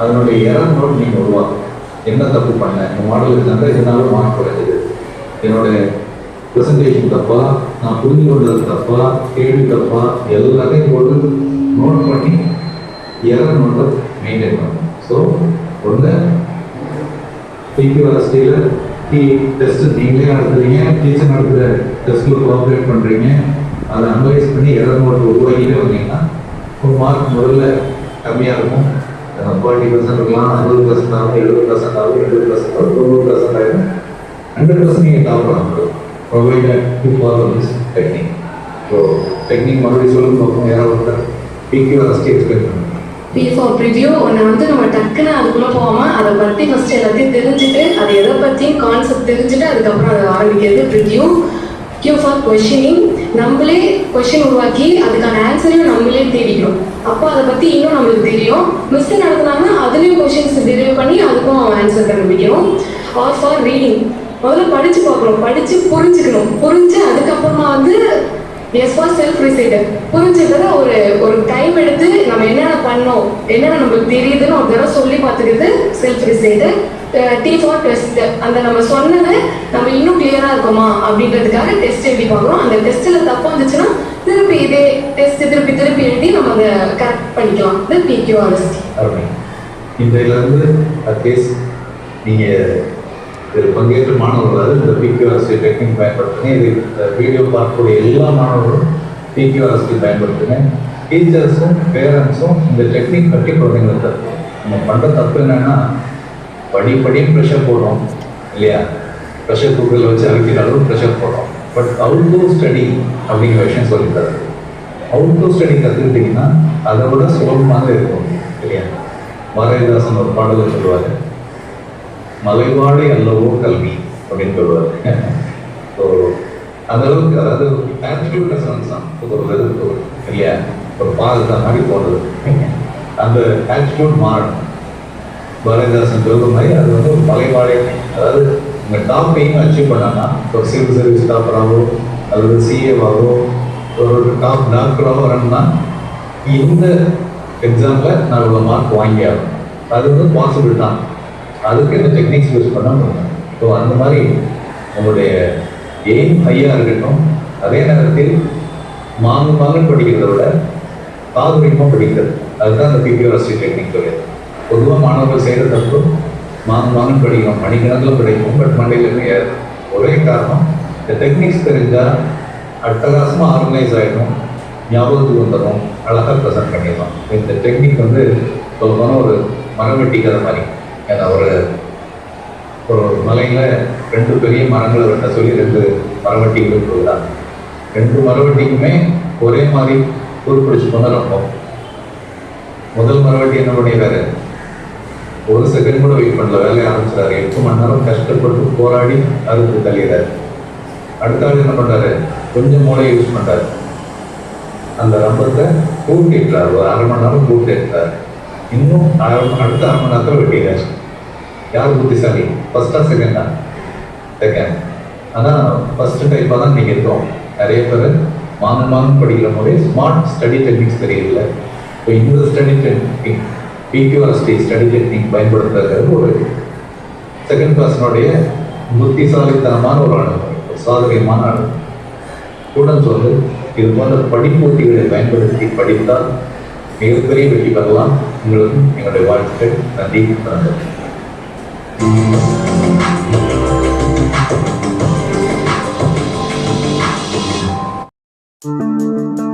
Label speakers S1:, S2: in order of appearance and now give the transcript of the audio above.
S1: அதனுடைய error note நீங்கள் உருவாக்கும் என்ன தப்பு பண்ணேன் இந்த மாடல் இருந்தாங்க இதனால மார்க் குறைஞ்சது. என்னோட ப்ரெசன்டேஷன் தப்பா? நான் புரிஞ்சு கொண்டது தப்பா? கேள்வி தப்பா? எல்லாத்தையும் போட்டு நோட் பண்ணி எரர் நோட்டை மெயின்டைன் பண்ணணும். ஸோ ஒன்று பிக்யூஆர்எஸ்டியில் டீ டெஸ்ட் நீங்களே நடத்துறீங்க டீச்சர் நடத்துகிற டெஸ்ட்டில் கோஆப்ரேட் பண்ணுறீங்க அதை அனலைஸ் பண்ணி எரர் நோட் உருவாக்கிட்டே வந்தீங்கன்னா ஒரு மார்க் முதல்ல கம்மியாக இருக்கும். ஃபார்ட்டி பர்சன்ட் இருக்கலாம் அறுபது பர்சன்ட் ஆகும் எழுபது பர்சன்ட் ஆகும் எழுபது பர்சன்ட் ஆகும் தொண்ணூறு பர்சன்ட் ஆகும் ஹண்ட்ரட் பர்சன்ட் நீங்கள் கவர் பண்ண முடியும் provide to follow this technique so technique மறுபடியும் சொல்லுங்க பார்ப்போம் யாராவது பிக்யூஆர்எஸ்டி எக்ஸ்பிளைன் பண்ணுங்க.
S2: பிஃபோர் ப்ரிவியூ ஒன்று வந்து நம்ம டக்குன்னு அதுக்குள்ளே போகாமல் அதை பற்றி ஃபஸ்ட் எல்லாத்தையும் தெரிஞ்சுட்டு அது எதை பற்றியும் கான்செப்ட் தெரிஞ்சுட்டு அதுக்கப்புறம் அதை ஆரம்பிக்கிறது ப்ரிவியூ கியூ ஃபார் கொஷினிங் நம்மளே கொஷின் உருவாக்கி அதுக்கான ஆன்சரையும் அப்போ அதை பற்றி இன்னும் நம்மளுக்கு தெரியும். மிஸ் நடத்துனாங்கன்னா அதுலேயும் கொஷின்ஸ் டெலிவரி பண்ணி அதுக்கும் ஆன்சர் கண்டுபிடிக்கணும். ஆர் ஃபார் ரீடிங் முதல்ல படித்து பார்க்கணும். படித்து புரிஞ்சுக்கணும். புரிஞ்சு அதுக்கப்புறமா வந்து எஸ் ஃபார் செல்ஃப் ரிசைட்டர் புரிஞ்சுக்கிறத ஒரு ஒரு டைம் எடுத்து நம்ம என்னென்ன பண்ணோம் என்னென்ன நம்மளுக்கு தெரியுதுன்னு ஒரு தடவை சொல்லி பார்த்துக்கிறது self reciter T for test அந்த நம்ம சொன்னதை நம்ம இன்னும் கிளியரா இருக்கோமா அப்படின்றதுக்காக டெஸ்ட் எழுதி பார்க்குறோம் அந்த டெஸ்ட்டில் தப்பாக வந்துச்சுன்னா திருப்பி இதே டெஸ்ட் திருப்பி திருப்பி நம்ம அதை கரெக்ட் பண்ணிக்கலாம். இது பிக்யூஆர்எஸ்டி
S1: இன்றையிலிருந்து அட்லீஸ்ட் நீங்கள் இதில் பங்கேற்ற மாணவர்களால் இந்த பிக்யூஆர்எஸ்டி டெக்னிக் பயன்படுத்துங்க. இது இந்த வீடியோ பார்க்கக்கூடிய எல்லா மாணவர்களும் பிக்யூஆர்எஸ்டி பயன்படுத்துங்க. டீச்சர்ஸும் பேரண்ட்ஸும் இந்த டெக்னிக் பற்றி குழந்தைங்களுக்கு நம்ம பண்ணுற தப்பு என்னென்னா படி படி ப்ரெஷர் போடுறோம் இல்லையா? ப்ரெஷர் குக்கரில் வச்சு அழைக்கிற அளவு ப்ரெஷர் போடுறோம். பட் அவுட்டோ ஸ்டடி அப்படிங்கிற விஷயம் சொல்லித் தரது அவுட்டோ ஸ்டடி கற்றுக்கிட்டிங்கன்னா அதை விட சுலபமாக இருக்கும் இல்லையா? பாரதிதாசன் ஒரு பாடலை சொல்லுவார் மலைவாழை அல்லவோ கல்வி அப்படின்னு சொல்லுவார். ஸோ அந்த அளவுக்கு அதாவது சென்ஸ் தான் ஒரு இல்லையா? ஒரு பாதத்தை மாதிரி போடுறது அந்த ஆட்டிடியூட் மாறணும். பாரதிதாசன் சொல்கிற மாதிரி அது வந்து ஒரு மலைவாழை அதாவது உங்கள் டாப் எய்ம் அச்சீவ் பண்ணாங்கன்னா ஒரு சிவில் சர்வீஸ் டாப்பராகவோ அல்லது சிஏவாகவோ ஒரு டாப் டாக்டராக வரணும்னா இந்த எக்ஸாமில் நான் இவ்வளோ மார்க் வாங்கி ஆகணும். அது வந்து பாசிபிள் தான். அதுக்கு இந்த டெக்னிக்ஸ் யூஸ் பண்ண முடியும். ஸோ அந்த மாதிரி உங்களுடைய எய்ம் ஹையாக இருக்கட்டும் அதே நேரத்தில் மாங்கு மாங்கு படிக்கிறத விட பாதுகாப்பாக படிக்கிறது. அதுதான் அந்த பிபிஆர்எஸ்டி டெக்னிக் சொல்லுது பொதுவாக மாணவர்கள் செய்கிற தப்பு மாங்கு மாங்கு படிக்கிறோம் மணிக்கணக்கில் படிக்கும் பட் மண்டையில் ஒரே காரணம் இந்த டெக்னிக்ஸ் தெரிஞ்சால் அட்டகாசமாக ஆர்கனைஸ் ஆகிடும் ஞாபகத்துக்கு வந்துடும் அழகாக ப்ரெசென்ட் பண்ணிடலாம் இந்த டெக்னிக் வந்து சொல்லப்போனால் ஒரு மரம் கதை மாதிரி ஏன்னா ஒரு ஒரு மலையில் ரெண்டு பெரிய மரங்களை வெட்ட சொல்லி ரெண்டு மரவெட்டிகளும் கொடுக்குறாங்க ரெண்டு மரவட்டிக்குமே ஒரே மாதிரி குறிப்பிடிச்சு போனால் ரொம்ப முதல் மரவட்டி என்ன பண்ணிடுறாரு ஒரு செகண்ட் கூட வெயிட் பண்ணல வேலையை ஆரம்பிச்சிடாரு எட்டு மணி நேரம் கஷ்டப்பட்டு போராடி அறுத்து தள்ளிடுறாரு அடுத்த என்ன பண்ணுறாரு கொஞ்சம் மூளை யூஸ் பண்ணுறாரு அந்த ரம்பத்தை கூட்டிட்டார் ஒரு அரை மணி நேரம் கூட்டிட்டார் இன்னும் அரை மணி- அடுத்த அரை மணி நேரத்தில் வெட்டிடுறாரு யார் புத்திசாலி? ஃபஸ்ட்டா செகண்டா செகண்ட் ஆனால் ஃபஸ்ட்டு டைப்பாக தான் நீங்கள் இருக்கோம். நிறைய பேர் மாங்க மாங்க படிக்கிற போதே ஸ்மார்ட் ஸ்டடி டெக்னிக்ஸ் தெரியல. இப்போ இந்த study technique PQRST study technique பயன்படுத்துறது ஒரு செகண்ட் கிளாஸ்னுடைய புத்திசாலித்தனமான ஒரு அனுபவம். சாதனை மாநாடு. ஸ்டூடெண்ட்ஸ் வந்து இது போன்ற படிப்பூட்டிகளை பயன்படுத்தி படித்தால் மிகப்பெரிய வெற்றி பெறலாம். உங்களுக்கு எங்களுடைய வாழ்த்துக்கள். நன்றி. வணக்கம்.